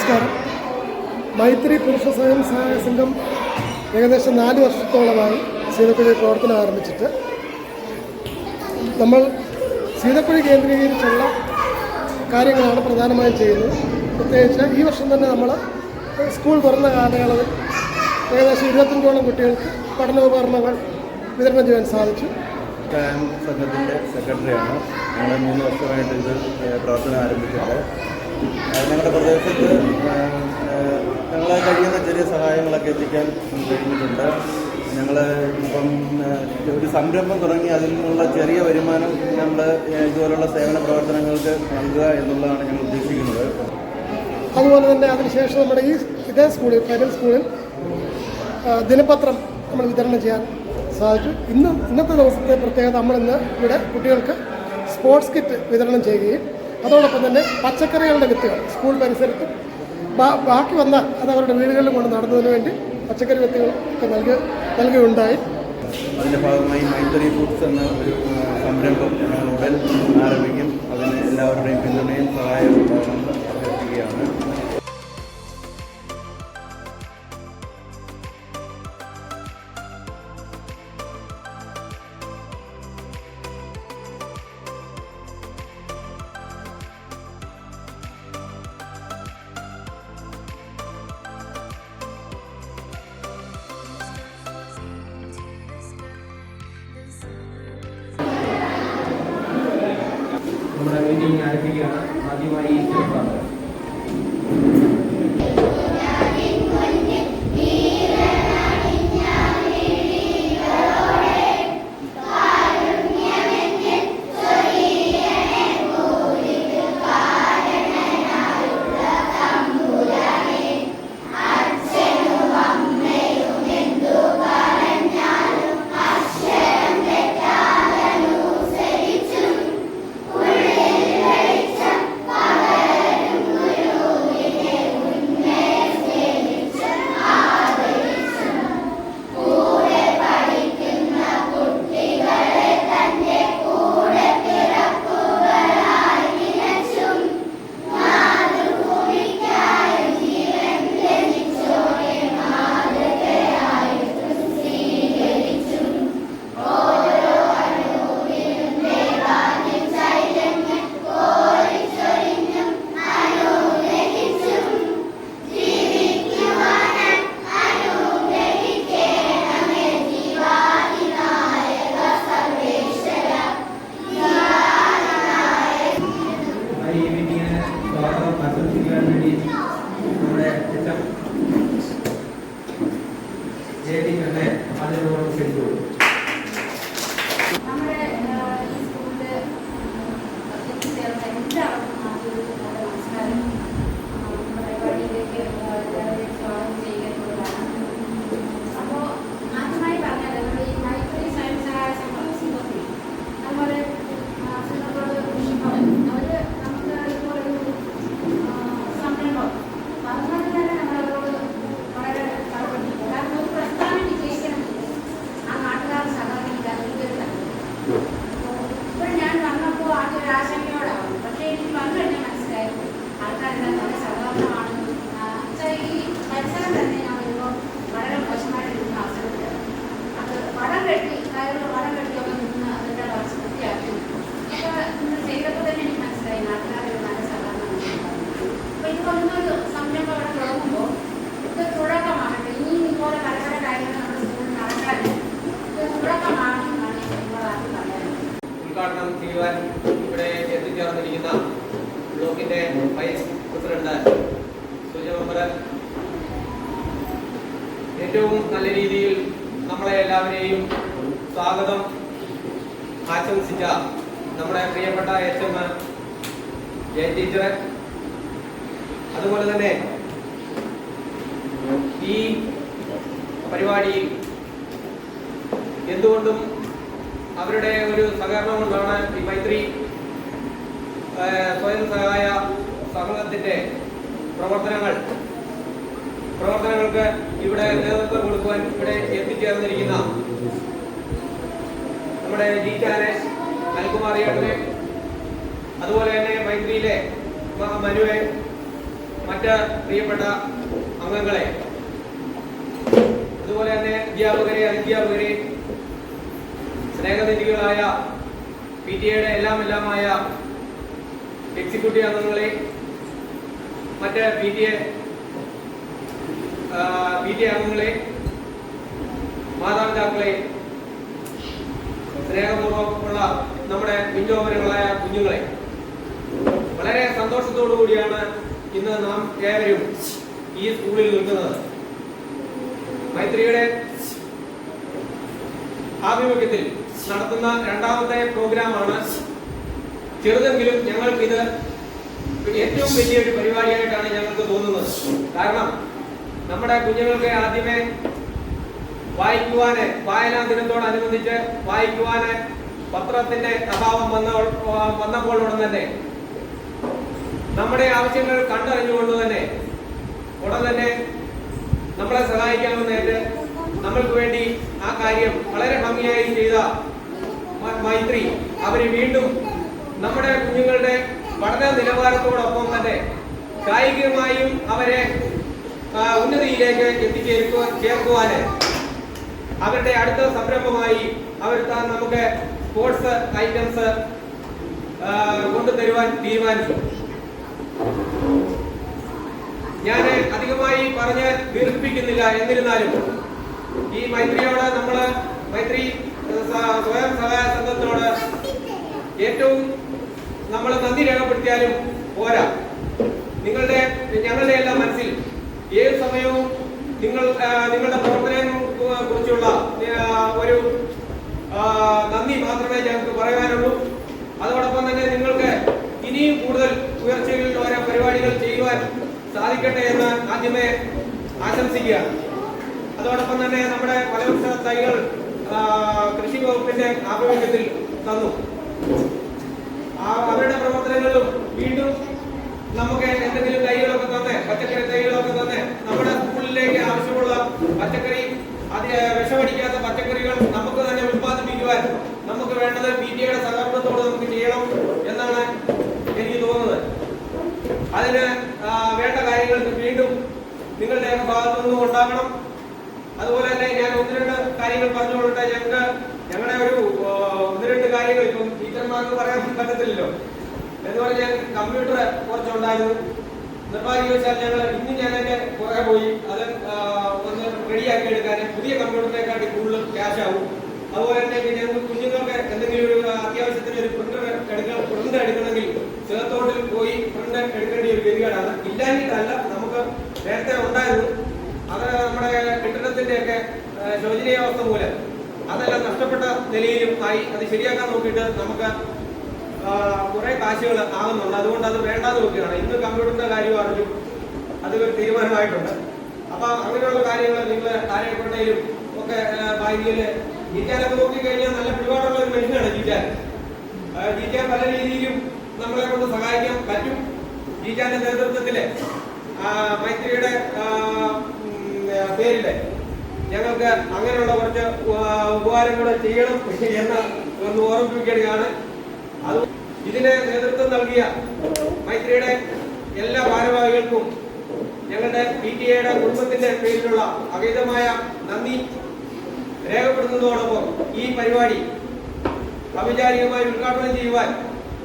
നമസ്കാരം. മൈത്രി പുരുഷ സ്വയം സഹായ സംഘം ഏകദേശം നാല് വർഷത്തോളമായി സീതപ്പുഴ പ്രവർത്തനം ആരംഭിച്ചിട്ട് നമ്മൾ സീതപ്പുഴ കേന്ദ്രീകരിച്ചുള്ള കാര്യങ്ങളാണ് പ്രധാനമായും ചെയ്യുന്നത്. പ്രത്യേകിച്ച് ഈ വർഷം തന്നെ നമ്മൾ സ്കൂൾ തുറന്ന കാലയളവിൽ ഏകദേശം ഇരുപത്തഞ്ചോളം കുട്ടികൾക്ക് പഠനോപകരണങ്ങൾ വിതരണം ചെയ്യാൻ സാധിച്ചു. കായം സംഘത്തിന്റെ സെക്രട്ടറിയാണ്. ഞങ്ങൾ മൂന്ന് വർഷമായിട്ട് ഇത് പ്രവർത്തനം ആരംഭിച്ചിട്ട്. ഞങ്ങളുടെ പ്രദേശത്ത് ഞങ്ങളെ കഴിയുന്ന ചെറിയ സഹായങ്ങളൊക്കെ എത്തിക്കാൻ കഴിഞ്ഞിട്ടുണ്ട്. ഞങ്ങൾ ഇപ്പം ഒരു സംരംഭം തുടങ്ങി അതിൽ നിന്നുള്ള ചെറിയ വരുമാനം നമ്മൾ ഇതുപോലുള്ള സേവന പ്രവർത്തനങ്ങൾക്ക് നൽകുക എന്നുള്ളതാണ് ഞങ്ങൾ ഉദ്ദേശിക്കുന്നത്. അതുപോലെ തന്നെ അതിനുശേഷം നമ്മുടെ ഈ ഇതേ സ്കൂളിൽ പ്രൈവറ്റ് സ്കൂളിൽ ദിനപത്രം നമ്മൾ വിതരണം ചെയ്യാൻ സാധിച്ചു. ഇന്ന് ഇന്നത്തെ ദിവസത്തെ പ്രത്യേകത നമ്മളിന്ന് ഇവിടെ കുട്ടികൾക്ക് സ്പോർട്സ് കിറ്റ് വിതരണം ചെയ്യുകയും അതോടൊപ്പം തന്നെ പച്ചക്കറികളുടെ വിത്തുകൾ സ്കൂൾ പരിസരത്ത് ബാക്കി വന്ന അത് അവരുടെ വീടുകളിലും കൊണ്ട് നടന്നതിന് വേണ്ടി പച്ചക്കറി വിത്തുകൾ ഒക്കെ നൽകി നൽകുകയുണ്ടായി അതിന്റെ ഭാഗമായി മൈത്രി ഫുഡ്സ് എന്ന ഒരു സംരംഭം ഉടൻ ആരംഭിക്കും. അതിന് എല്ലാവരുടെയും പിന്തുണയും സഹായവും ഈ പരിപാടിയിൽ എന്തുകൊണ്ടും അവരുടെ ഒരു സഹകരണം കൊണ്ടാണ് ഈ മൈത്രി സ്വയം സഹായ സമൂഹത്തിന്റെ പ്രവർത്തനങ്ങൾ പ്രവർത്തനങ്ങൾക്ക് ഇവിടെ നേതൃത്വം കൊടുക്കുവാൻ ഇവിടെ എത്തിച്ചേർന്നിരിക്കുന്ന നമ്മുടെ ജി ജീറ്റാനെ ഏട്ടനെ അതുപോലെ തന്നെ മൈത്രിയിലെ മനുവെ മറ്റ് പ്രിയപ്പെട്ട അംഗങ്ങളെ അതുപോലെ തന്നെ അധ്യാപകരെ അധ്യാപകരെ സ്നേഹനിധികളായ പി ടി എയുടെ എല്ലാം എല്ലാമായ എക്സിക്യൂട്ടീവ് അംഗങ്ങളെ മറ്റ് P T A P T A അംഗങ്ങളെ മാതാപിതാക്കളെ സ്നേഹപൂർവമുള്ള നമ്മുടെ പിഞ്ചോപനങ്ങളായ കുഞ്ഞുങ്ങളെ വളരെ സന്തോഷത്തോടു കൂടിയാണ് ഇന്ന് നാം ഏവരും ഈ സ്കൂളിൽ നിൽക്കുന്നത്. മൈത്രിയുടെ ആഭിമുഖ്യത്തിൽ നടത്തുന്ന രണ്ടാമത്തെ പ്രോഗ്രാമാണ് ചെറുതെങ്കിലും ഞങ്ങൾക്ക് ഇത് ഏറ്റവും വലിയൊരു പരിപാടിയായിട്ടാണ് ഞങ്ങൾക്ക് തോന്നുന്നത്. കാരണം നമ്മുടെ കുഞ്ഞുങ്ങൾക്ക് ആദ്യമേ വായിക്കുവാന് വായനാ ദിനത്തോടനുബന്ധിച്ച് വായിക്കുവാന് പത്രത്തിന്റെ അഭാവം വന്ന വന്നപ്പോൾ ഉടൻ തന്നെ നമ്മുടെ ആവശ്യങ്ങൾ കണ്ടറിഞ്ഞുകൊണ്ട് തന്നെ ഉടൻ തന്നെ നമ്മളെ സഹായിക്കാമെന്നേറ്റ് നമ്മൾക്ക് വേണ്ടി ആ കാര്യം വളരെ ഭംഗിയായി ചെയ്ത മൈത്രി അവർ വീണ്ടും നമ്മുടെ കുഞ്ഞുങ്ങളുടെ പഠന നിലവാരത്തോടൊപ്പം തന്നെ കായികമായും അവരെ ഉന്നതിയിലേക്ക് എത്തിച്ചേർക്കുക ചേർക്കുവാന് അവരുടെ അടുത്ത സംരംഭമായി അവർ താൻ നമുക്ക് സ്പോർട്സ് ഐറ്റംസ് കൊണ്ടുതരുവാൻ തീരുമാനിച്ചു. ഞാൻ അധികമായി പറഞ്ഞ് ദീർഘിപ്പിക്കുന്നില്ല. എന്നിരുന്നാലും ഈ മൈത്രിയോട് നമ്മൾ മൈത്രി സ്വയം സഹായ സംഘത്തിനോട് ഏറ്റവും നമ്മൾ നന്ദി രേഖപ്പെടുത്തിയാലും പോരാ. നിങ്ങളുടെ ഞങ്ങളുടെ എല്ലാം മനസ്സിൽ ഏത് സമയവും നിങ്ങൾ നിങ്ങളുടെ പ്രവർത്തനം കുറിച്ചുള്ള ഒരു നന്ദി മാത്രമേ ഞങ്ങൾക്ക് പറയാനുള്ളൂ. അതോടൊപ്പം തന്നെ നിങ്ങൾക്ക് ഇനിയും കൂടുതൽ ഉയർച്ചകളിൽ ഓരോ പരിപാടികൾ ചെയ്യുവാൻ സാധിക്കട്ടെ എന്ന് ആദ്യമേ ആശംസിക്കുകയാണ് അതോടൊപ്പം തന്നെ നമ്മുടെ ഫലവൃക്ഷ തൈകൾ കൃഷി വകുപ്പിന്റെ ആഭിമുഖ്യത്തിൽ തന്നു. അവരുടെ പ്രവർത്തനങ്ങളിലും വീണ്ടും നമുക്ക് എന്തെങ്കിലും തൈകളൊക്കെ തന്നെ പച്ചക്കറി തൈകളൊക്കെ തന്നെ നമ്മുടെ സ്കൂളിലേക്ക് ആവശ്യമുള്ള പച്ചക്കറി അത് വിഷമടിക്കാത്ത പച്ചക്കറികൾ നമുക്ക് തന്നെ ഉത്പാദിപ്പിക്കുവാൻ നമുക്ക് വേണ്ടത് പി ടി സഹകരണത്തോട് നമുക്ക് ചെയ്യണം എന്നാണ് എനിക്ക് തോന്നുന്നത്. അതിന് വേണ്ട കാര്യങ്ങൾ വീണ്ടും നിങ്ങളുടെ ഭാഗത്തു നിന്നും ഉണ്ടാകണം അതുപോലെ തന്നെ ഞാൻ ഒന്ന് രണ്ട് കാര്യങ്ങൾ പറഞ്ഞുകൊള്ളട്ടെ. ഞങ്ങൾക്ക് ഞങ്ങളുടെ ഒരു ഒന്ന് രണ്ട് കാര്യങ്ങൾ ഇപ്പം ടീച്ചർമാർക്ക് പറയാൻ പറ്റത്തില്ലല്ലോ. അതുപോലെ ഞാൻ കമ്പ്യൂട്ടർ കുറച്ചുണ്ടായിരുന്നു. നിർഭാഗ്യവശാൽ ഞങ്ങൾ ഇന്ന് ഞാൻ അതിന്റെ പുറകെ പോയി. അത് ഒന്ന് റെഡിയാക്കി എടുക്കാൻ പുതിയ കമ്പ്യൂട്ടറിനെക്കാട്ടി കൂടുതൽ ക്യാഷ് ആവും. അതുപോലെ തന്നെ ഞങ്ങൾക്ക് കുഞ്ഞുങ്ങൾക്ക് എന്തെങ്കിലും ഒരു അത്യാവശ്യത്തിന് ഒരു പ്രിന്റർ എടുക്കണം പ്രിന്റ് എടുക്കണമെങ്കിൽ ചേർത്തോട്ടിൽ പോയി പ്രിന്റ് എടുക്കേണ്ടി ഒരു ഗതികേടാണ് ഇല്ലാഞ്ഞിട്ടല്ല നമുക്ക് നേരത്തെ ഉണ്ടായിരുന്നു. അത് നമ്മുടെ കെട്ടിടത്തിന്റെ ഒക്കെ ശോചനീയാവസ്ഥ മൂലം. അതെല്ലാം നഷ്ടപ്പെട്ട നിലയിലും ആയി. അത് ശരിയാക്കാൻ നോക്കിയിട്ട് നമുക്ക് കുറെ കാശുകൾ ആകുന്നുണ്ട്. അതുകൊണ്ട് അത് വേണ്ടാന്ന് നോക്കുകയാണ് ഇന്ന് കമ്പ്യൂട്ടറിന്റെ കാര്യം അറിഞ്ഞു. അത് തീരുമാനമായിട്ടുണ്ട്. അപ്പൊ അങ്ങനെയുള്ള കാര്യങ്ങൾ നിങ്ങൾ ആരെക്കൊണ്ടേലും ഒക്കെ ബാങ്കിൽ ജീറ്റാനൊക്കെ നോക്കിക്കഴിഞ്ഞാൽ നല്ല പിടിപാടുള്ള ഒരു മനുഷ്യനാണ് ജീറ്റാൻ. ജീറ്റാൻ പല രീതിയിലും നമ്മളെ കൊണ്ട് സഹായിക്കാൻ പറ്റും. ജിജാന്റെ നേതൃത്വത്തിൽ മൈത്രിയുടെ പേരിൽ ഞങ്ങൾക്ക് അങ്ങനെയുള്ള കുറച്ച് ഉപകാരങ്ങൾ ഉപകാരം ചെയ്യണം എന്ന് ഒന്ന് ഓർമ്മിപ്പിക്കുകയാണ്. അത് ഇതിന് നേതൃത്വം നൽകിയ മൈത്രിയുടെ എല്ലാ ഭാരവാഹികൾക്കും ഞങ്ങളുടെ പി ടി എയുടെ കുടുംബത്തിന്റെ പേരിലുള്ള അഗൈതമായ നന്ദി രേഖപ്പെടുത്തുന്നതോടൊപ്പം ഈ പരിപാടി ഔപചാരികമായി ഉദ്ഘാടനം ചെയ്യുവാൻ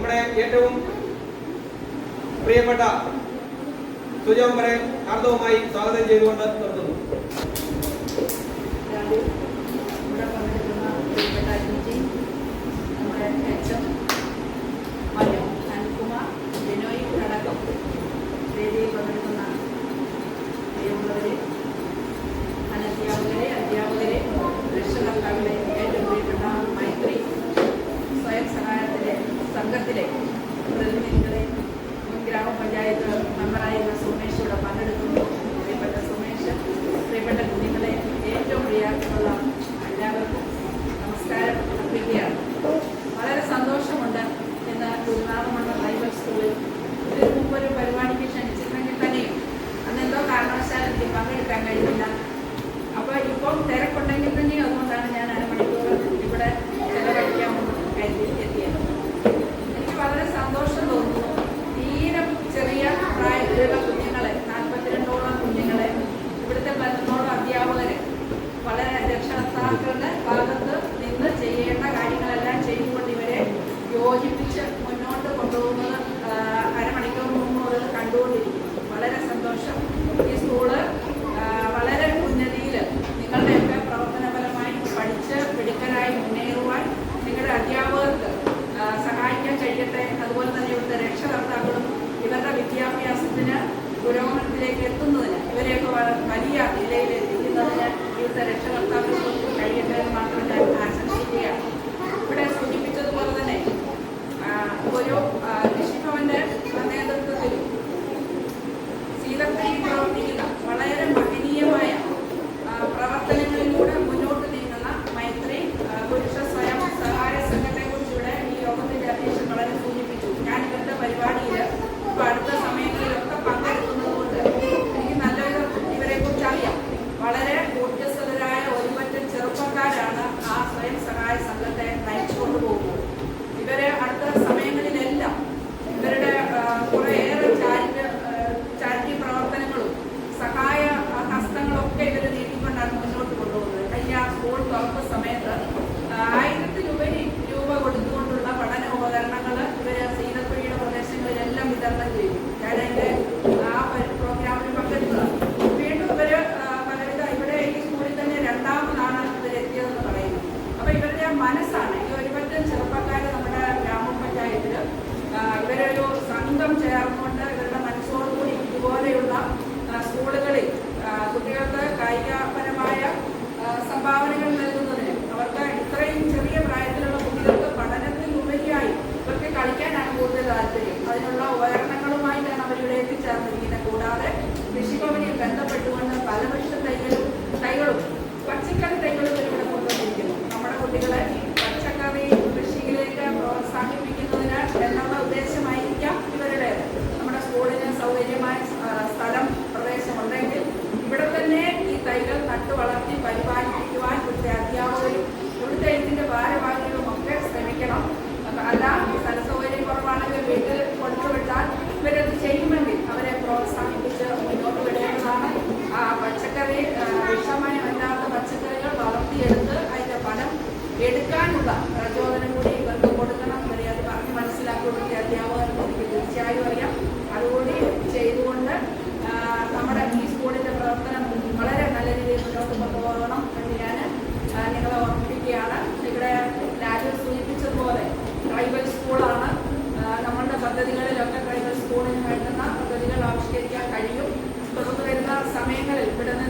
നമ്മുടെ ഏറ്റവും പ്രിയപ്പെട്ട സുജോമ്പരെ ഹാർദവുമായി സ്വാഗതം ചെയ്തുകൊണ്ട് നിർത്തുന്നു. también el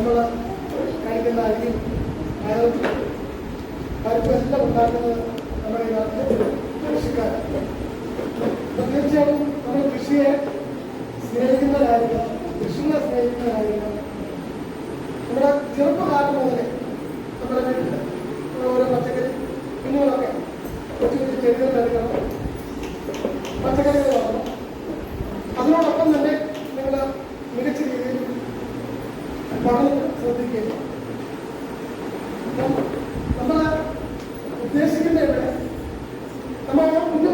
നമ്മൾ കഴിക്കുന്ന അരി പരിപ്പ് എല്ലാം ഉണ്ടാക്കുന്നത് നമ്മുടെ ഈ നാട്ടിലെ കൃഷിക്കാരാണ്. തീർച്ചയായും നമ്മൾ കൃഷിയെ സ്നേഹിക്കുന്നവരായിരിക്കണം. കൃഷിയെ സ്നേഹിക്കുന്നവരായിരിക്കണം. Amanhã, então.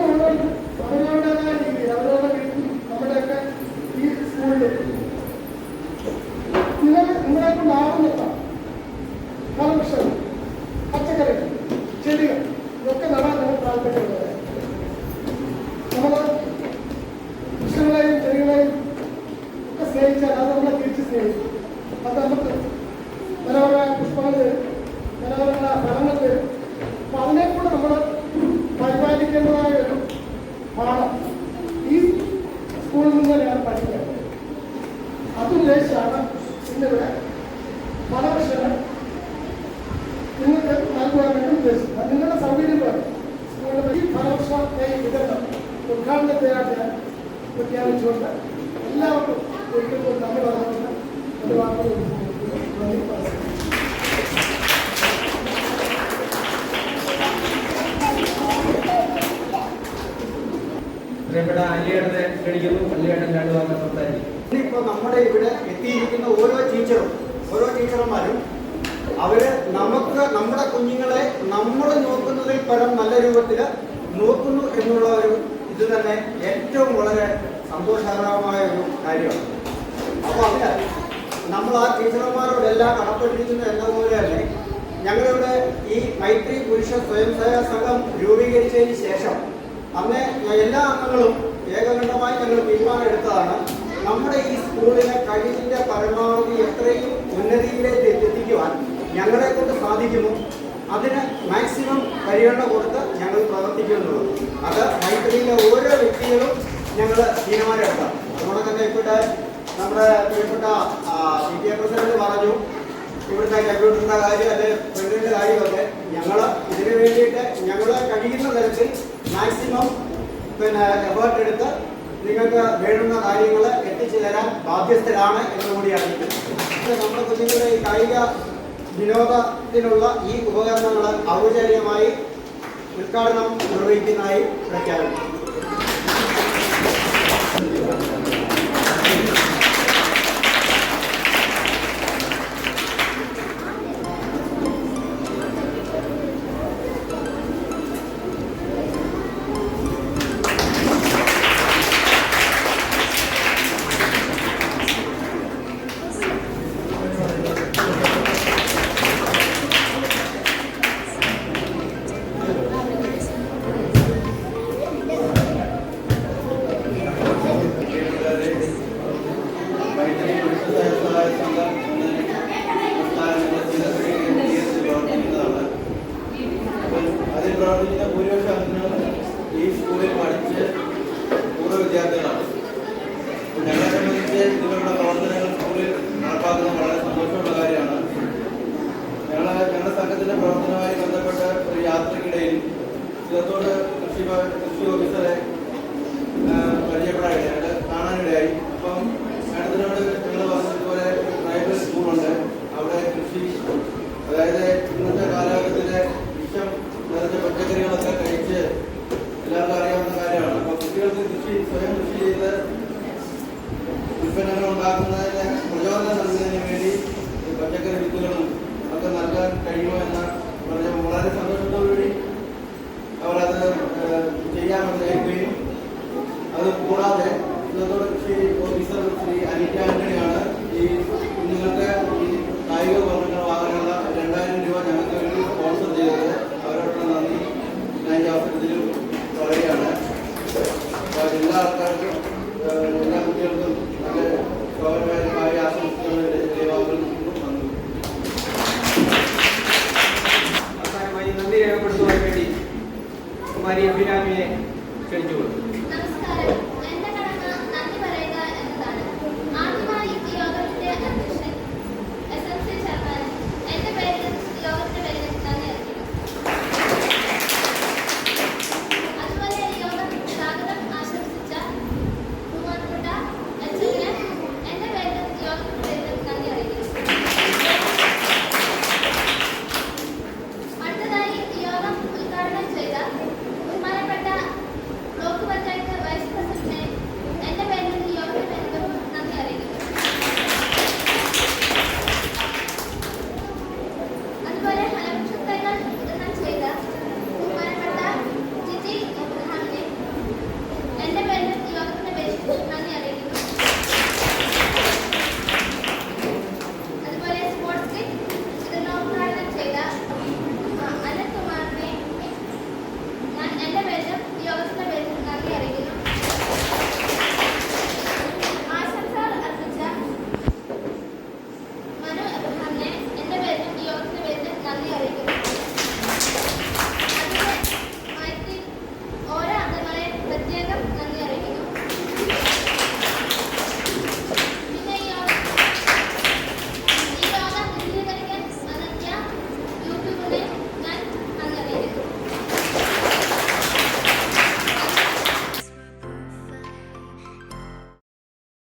അതുകൊണ്ട് എല്ലാവർക്കും ഒരിക്കലും നന്ദി പറഞ്ഞുകൊണ്ട് ഒരു വാർത്ത നന്ദി പറഞ്ഞു പ്രിയപ്പെട്ട അല്ലിയേടനെ ക്ഷണിക്കുന്നു അല്ലിയേടൻ നമ്മുടെ ഇവിടെ എത്തിയിരിക്കുന്ന ഓരോ ടീച്ചറും ഓരോ ടീച്ചർമാരും അവർ നമുക്ക് നമ്മുടെ കുഞ്ഞുങ്ങളെ നമ്മൾ നോക്കുന്നതിൽ പരം നല്ല രൂപത്തിൽ നോക്കുന്നു എന്നുള്ള ഒരു ഇത് തന്നെ ഏറ്റവും വളരെ സന്തോഷകരമായ ഒരു കാര്യമാണ്. അപ്പോൾ അതിന് നമ്മൾ ആ ടീച്ചർമാരോടെല്ലാം കടപ്പെട്ടിരിക്കുന്നു എന്നതുപോലെ തന്നെ ഞങ്ങളിവിടെ ഈ മൈത്രി പുരുഷ സ്വയം സേവാ സംഘം രൂപീകരിച്ചതിന് ശേഷം അന്ന് എല്ലാ അംഗങ്ങളും ഏകകണ്ഠമായി ഞങ്ങൾ തീരുമാനമെടുത്തതാണ് നമ്മുടെ ഈ സ്കൂളിലെ കഴിവിന്റെ പരമാവധി എത്രയും ഉന്നതിയിലേക്ക് എത്തിക്കുവാൻ ഞങ്ങളെ കൊണ്ട് സാധിക്കുമോ? അതിന് മാക്സിമം പരിഗണന കൊടുത്ത് ഞങ്ങൾ പ്രവർത്തിക്കുന്നുള്ളൂ. അത് മൈത്രിയിലെ ഓരോ വ്യക്തികളും ഞങ്ങൾ തീരുമാനമെടുക്കാം. അതുകൊണ്ട് തന്നെ ഇവിടെ നമ്മുടെ പ്രിയപ്പെട്ട പി ടി എ പ്രസിഡന്റ് പറഞ്ഞു ഇവിടുത്തെ കമ്പ്യൂട്ടറിന്റെ കാര്യം അല്ലെ പ്രിന്റിന്റെ കാര്യമൊക്കെ ഞങ്ങൾ ഇതിനു വേണ്ടിയിട്ട് ഞങ്ങൾ കഴിയുന്ന തരത്തിൽ മാക്സിമം പിന്നെ എഫേർട്ട് എടുത്ത് നിങ്ങൾക്ക് വേണ്ടുന്ന കാര്യങ്ങൾ എത്തിച്ചു തരാൻ ബാധ്യസ്ഥരാണ് എന്ന് കൂടി അറിയിക്കുന്നു. നമ്മുടെ കുഞ്ഞുങ്ങളുടെ ഈ കായിക വിനോദത്തിനുള്ള ഈ ഉപകരണങ്ങൾ ഔപചാരികമായി ഉദ്ഘാടനം നിർവഹിക്കുന്നതായി പ്രഖ്യാപിക്കും ചിലത്തോട് കൃഷി കൃഷി ഓഫീസറെ ആ, പരിചയപ്പെടാനിടയായി. കാണാനിടയായി. അപ്പം മാഡത്തിനോട് ഞങ്ങൾ പറഞ്ഞതുപോലെ പ്രൈവറ്റ് സ്കൂളുണ്ട് അവിടെ കൃഷി അതായത് ഇന്നത്തെ കാലഘട്ടത്തിലെ വിഷം നിറഞ്ഞ പച്ചക്കറികളൊക്കെ കഴിച്ച് എല്ലാവർക്കും അറിയാവുന്ന കാര്യമാണ്. അപ്പോൾ കുട്ടികൾക്ക് കൃഷി സ്വയം കൃഷി ചെയ്ത് ഉൽപ്പന്നങ്ങൾ ഉണ്ടാക്കുന്നതിന് പ്രചോദനം നൽകുന്നതിന് വേണ്ടി പച്ചക്കറി വിത്തുകളും ഒക്കെ നൽകാൻ കഴിയുമോ എന്ന് പറഞ്ഞ വളരെ സന്തോഷത്തോടുകൂടി അവർ അത് ചെയ്യാമെന്ന് ഏൽക്കുകയും അത് കൂടാതെ ഇന്നത്തോടെ കൃഷി ഓഫീസർ ശ്രീ അനിറ്റ ആന്റണിയാണ് ഈ കുഞ്ഞുങ്ങൾക്ക് ഈ കായിക